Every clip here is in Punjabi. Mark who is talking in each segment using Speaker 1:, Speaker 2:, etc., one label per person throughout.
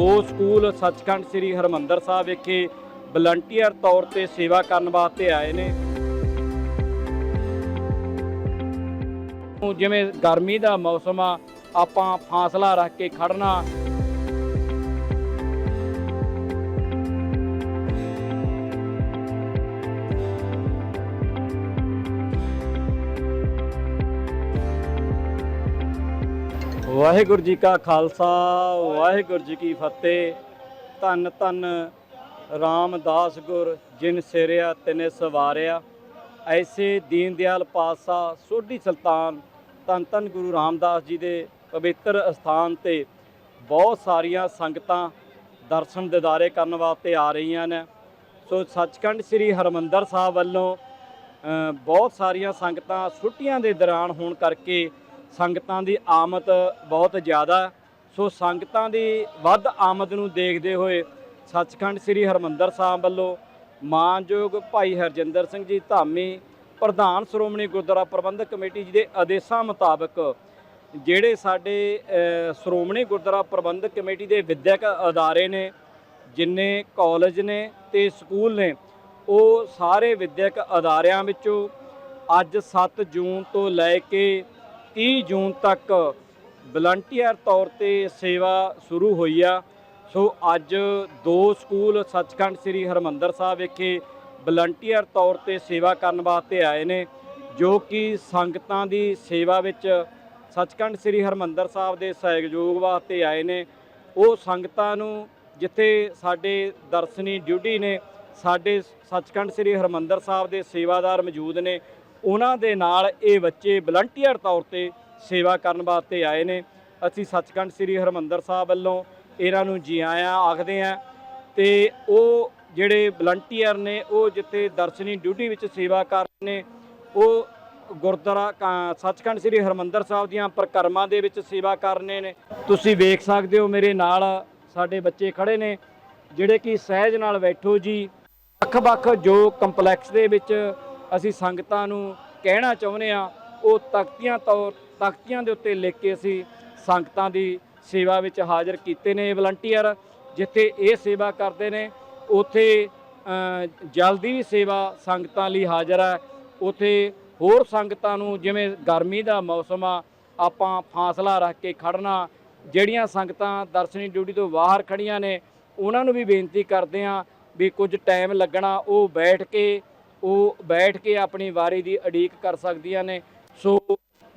Speaker 1: ਦੋ ਸਕੂਲ ਸੱਚਖੰਡ ਸ੍ਰੀ ਹਰਮੰਦਰ ਸਾਹਿਬ ਵਿਖੇ ਵਲੰਟੀਅਰ ਤੌਰ ਤੇ ਸੇਵਾ ਕਰਨ ਵਾਸਤੇ ਆਏ ਨੇ। ਜਿਵੇਂ ਗਰਮੀ ਦਾ ਮੌਸਮ ਆ, ਆਪਾਂ ਫਾਸਲਾ ਰੱਖ ਕੇ ਖੜਨਾ ਵਾਹਿਗੁਰੂ ਜੀ ਕਾ ਖਾਲਸਾ, ਵਾਹਿਗੁਰੂ ਜੀ ਕੀ ਫਤਿਹ। ਧੰਨ ਧੰਨ ਰਾਮਦਾਸ ਗੁਰ, ਜਿਨ ਸਿਰਿਆ ਤਿਨੇ ਸਵਾਰਿਆ। ਐਸੇ ਦੀਨ ਦਿਆਲ ਪਾਤਸ਼ਾਹ, ਸੋਢੀ ਸੁਲਤਾਨ, ਧੰਨ ਧੰਨ ਗੁਰੂ ਰਾਮਦਾਸ ਜੀ ਦੇ ਪਵਿੱਤਰ ਅਸਥਾਨ ਤੇ ਬਹੁਤ ਸਾਰੀਆਂ ਸੰਗਤਾਂ ਦਰਸ਼ਨ ਦਿਦਾਰੇ ਕਰਨ ਵਾਸਤੇ ਆ ਰਹੀਆਂ ਨੇ। ਸੋ ਸੱਚਖੰਡ ਸ੍ਰੀ ਹਰਮੰਦਰ ਸਾਹਿਬ ਵੱਲੋਂ ਬਹੁਤ ਸਾਰੀਆਂ ਸੰਗਤਾਂ ਛੁੱਟੀਆਂ ਦੇ ਦੌਰਾਨ ਹੋਣ ਕਰਕੇ ਸੰਗਤਾਂ ਦੀ ਆਮਦ ਬਹੁਤ ਜ਼ਿਆਦਾ। ਸੋ ਸੰਗਤਾਂ ਦੀ ਵੱਧ ਆਮਦ ਨੂੰ ਦੇਖਦੇ ਹੋਏ ਸੱਚਖੰਡ ਸ੍ਰੀ ਹਰਮੰਦਰ ਸਾਹਿਬ ਵੱਲੋਂ ਮਾਨਯੋਗ ਭਾਈ ਹਰਜਿੰਦਰ ਸਿੰਘ ਜੀ ਧਾਮੀ, ਪ੍ਰਧਾਨ ਸ਼੍ਰੋਮਣੀ ਗੁਰਦੁਆਰਾ ਪ੍ਰਬੰਧਕ ਕਮੇਟੀ ਜੀ ਦੇ ਆਦੇਸ਼ਾਂ ਮੁਤਾਬਕ ਜਿਹੜੇ ਸਾਡੇ ਸ਼੍ਰੋਮਣੀ ਗੁਰਦੁਆਰਾ ਪ੍ਰਬੰਧਕ ਕਮੇਟੀ ਦੇ ਵਿਦਿਅਕ ਅਦਾਰੇ ਨੇ, ਜਿੰਨੇ ਕਾਲਜ ਨੇ ਤੇ ਸਕੂਲ ਨੇ, ਉਹ ਸਾਰੇ ਵਿਦਿਅਕ ਅਦਾਰਿਆਂ ਵਿੱਚੋਂ ਅੱਜ 7 ਜੂਨ ਤੋਂ ਲੈ ਕੇ 30 ਜੂਨ ਤੱਕ ਵਲੰਟੀਅਰ ਤੌਰ ਤੇ ਸੇਵਾ ਸ਼ੁਰੂ ਹੋਈ ਆ। ਸੋ ਅੱਜ ਦੋ ਸਕੂਲ ਸੱਚਖੰਡ ਸ੍ਰੀ ਹਰਮੰਦਰ ਸਾਹਿਬ ਵਿਖੇ ਵਲੰਟੀਅਰ ਤੌਰ ਤੇ ਸੇਵਾ ਕਰਨ ਵਾਸਤੇ ਆਏ ਨੇ, ਜੋ ਕਿ ਸੰਗਤਾਂ ਦੀ ਸੇਵਾ ਵਿੱਚ ਸੱਚਖੰਡ ਸ੍ਰੀ ਹਰਮੰਦਰ ਸਾਹਿਬ ਦੇ ਸਹਿਯੋਗ ਵਾਸਤੇ ਆਏ ਨੇ। ਉਹ ਸੰਗਤਾਂ ਨੂੰ ਜਿੱਥੇ ਸਾਡੇ ਦਰਸ਼ਨੀ ਡਿਊਟੀ ਨੇ, ਸਾਡੇ ਸੱਚਖੰਡ ਸ੍ਰੀ ਹਰਮੰਦਰ ਸਾਹਿਬ ਦੇ ਸੇਵਾਦਾਰ ਮੌਜੂਦ ਨੇ ਉਹਨਾਂ ਦੇ ਨਾਲ ਇਹ ਬੱਚੇ ਵਲੰਟੀਅਰ ਤੌਰ ਤੇ ਸੇਵਾ ਕਰਨ ਵਾਸਤੇ ਆਏ ਨੇ। ਅਸੀਂ ਸੱਚਖੰਡ ਸ੍ਰੀ ਹਰਮੰਦਰ ਸਾਹਿਬ ਵੱਲੋਂ ਇਹਨਾਂ ਨੂੰ ਜੀ ਆਇਆਂ, ਆਖਦੇ ਆਂ ਤੇ ਉਹ ਜਿਹੜੇ ਵਲੰਟੀਅਰ ਨੇ, ਉਹ ਜਿੱਥੇ ਦਰਸ਼ਨੀ ਡਿਊਟੀ ਵਿੱਚ ਸੇਵਾ ਕਰ ਰਹੇ ਨੇ, ਉਹ ਗੁਰਦੁਆਰਾ ਕ- ਸੱਚਖੰਡ ਸ੍ਰੀ ਹਰਮੰਦਰ ਸਾਹਿਬ ਦੀਆਂ ਪ੍ਰਕਰਮਾਂ ਦੇ ਵਿੱਚ ਸੇਵਾ ਕਰਨੇ ਨੇ। ਤੁਸੀਂ ਵੇਖ ਸਕਦੇ ਹੋ ਮੇਰੇ ਨਾਲ ਸਾਡੇ ਬੱਚੇ ਖੜੇ ਨੇ, ਜਿਹੜੇ ਕਿ ਸਹਿਜ ਨਾਲ ਬੈਠੋ ਜੀ। ਵੱਖ-ਵੱਖ ਜੋ ਕੰਪਲੈਕਸ ਦੇ ਵਿੱਚ ਅਸੀਂ ਸੰਗਤਾਂ ਨੂੰ ਕਹਿਣਾ ਚਾਹੁੰਦੇ ਆ ਉਹ ਤਖਤੀਆਂ ਤੌਰ ਤਖਤੀਆਂ ਦੇ ਉੱਤੇ ਲਿਖ ਕੇ ਅਸੀਂ ਸੰਗਤਾਂ ਦੀ ਸੇਵਾ ਵਿੱਚ ਹਾਜ਼ਰ ਕੀਤੇ ਨੇ ਵਲੰਟੀਅਰ, ਜਿੱਥੇ ਇਹ ਸੇਵਾ ਕਰਦੇ ਨੇ, ਉੱਥੇ ਜਲਦੀ ਵੀ ਸੇਵਾ ਸੰਗਤਾਂ ਲਈ ਹਾਜ਼ਰ ਹੈ। ਉੱਥੇ ਹੋਰ ਸੰਗਤਾਂ ਨੂੰ ਜਿਵੇਂ ਗਰਮੀ ਦਾ ਮੌਸਮ ਆ, ਆਪਾਂ ਫਾਸਲਾ ਰੱਖ ਕੇ ਖੜਨਾ ਜਿਹੜੀਆਂ ਸੰਗਤਾਂ ਦਰਸ਼ਨੀ ਡਿਊਟੀ ਤੋਂ ਬਾਹਰ ਖੜੀਆਂ ਨੇ, ਉਹਨਾਂ ਨੂੰ ਵੀ ਬੇਨਤੀ ਕਰਦੇ ਆ ਵੀ ਕੁਝ ਟਾਈਮ ਲੱਗਣਾ, ਉਹ ਬੈਠ ਕੇ ਉਹ ਬੈਠ ਕੇ ਆਪਣੀ ਵਾਰੀ ਦੀ ਉਡੀਕ ਕਰ ਸਕਦੀਆਂ ਨੇ। ਸੋ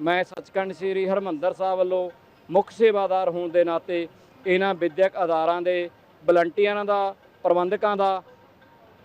Speaker 1: ਮੈਂ ਸੱਚਖੰਡ ਸ੍ਰੀ ਹਰਮੰਦਰ ਸਾਹਿਬ ਵੱਲੋਂ ਮੁੱਖ ਸੇਵਾਦਾਰ ਹੋਣ ਦੇ ਨਾਤੇ ਇਹਨਾਂ ਵਿਦਿਅਕ ਅਦਾਰਾਂ ਦੇ, ਵਲੰਟੀਅਰਾਂ ਦਾ, ਪ੍ਰਬੰਧਕਾਂ ਦਾ,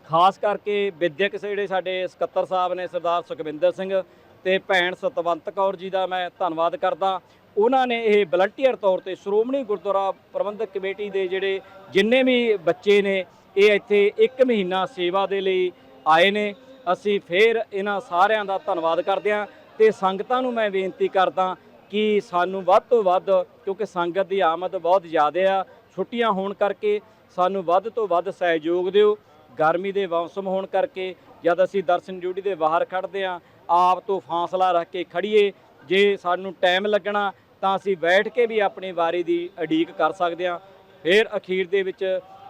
Speaker 1: ਖਾਸ ਕਰਕੇ ਵਿਦਿਅਕ ਜਿਹੜੇ ਸਾਡੇ ਸਕੱਤਰ ਸਾਹਿਬ ਨੇ ਸਰਦਾਰ ਸੁਖਵਿੰਦਰ ਸਿੰਘ ਤੇ ਭੈਣ ਸਤਵੰਤ ਕੌਰ ਜੀ ਦਾ ਮੈਂ ਧੰਨਵਾਦ ਕਰਦਾ। ਉਹਨਾਂ ਨੇ ਇਹ ਵਲੰਟੀਅਰ ਤੌਰ ਤੇ ਸ਼੍ਰੋਮਣੀ ਗੁਰਦੁਆਰਾ ਪ੍ਰਬੰਧਕ ਕਮੇਟੀ ਦੇ ਜਿਹੜੇ ਜਿੰਨੇ ਵੀ ਬੱਚੇ ਨੇ, ਇਹ ਇੱਥੇ 1 ਮਹੀਨਾ ਸੇਵਾ ਦੇ ਲਈ ਆਏ ਨੇ। ਅਸੀਂ ਫੇਰ ਇਹਨਾਂ ਸਾਰਿਆਂ ਦਾ ਧੰਨਵਾਦ ਕਰਦੇ ਹਾਂ ਤੇ ਸੰਗਤਾਂ ਨੂੰ ਮੈਂ ਬੇਨਤੀ ਕਰਦਾ ਕਿ ਸਾਨੂੰ ਵੱਧ ਤੋਂ ਵੱਧ, ਕਿਉਂਕਿ ਸੰਗਤ ਦੀ ਆਮਦ ਬਹੁਤ ਜ਼ਿਆਦਾ ਆ, ਛੁੱਟੀਆਂ ਹੋਣ ਕਰਕੇ ਸਾਨੂੰ ਵੱਧ ਤੋਂ ਵੱਧ ਸਹਿਯੋਗ ਦਿਓ। ਗਰਮੀ ਦੇ ਮੌਸਮ ਹੋਣ ਕਰਕੇ ਜਦ ਅਸੀਂ ਦਰਸ਼ਨ ਡਿਊਟੀ ਦੇ ਬਾਹਰ ਖੜਦੇ ਆ ਆਪ ਤੋਂ ਫਾਸਲਾ ਰੱਖ ਕੇ ਖੜੀਏ ਜੇ ਸਾਨੂੰ ਟਾਈਮ ਲੱਗਣਾ ਤਾਂ ਅਸੀਂ ਬੈਠ ਕੇ ਵੀ ਆਪਣੀ ਵਾਰੀ ਦੀ ਉਡੀਕ ਕਰ ਸਕਦੇ ਆ ਫਿਰ ਅਖੀਰ ਦੇ ਵਿੱਚ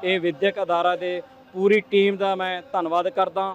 Speaker 1: ਇਹ ਵਿਦਿਅਕ ਅਦਾਰਾ ਦੇ ਪੂਰੀ ਟੀਮ ਦਾ ਮੈਂ ਧੰਨਵਾਦ ਕਰਦਾ।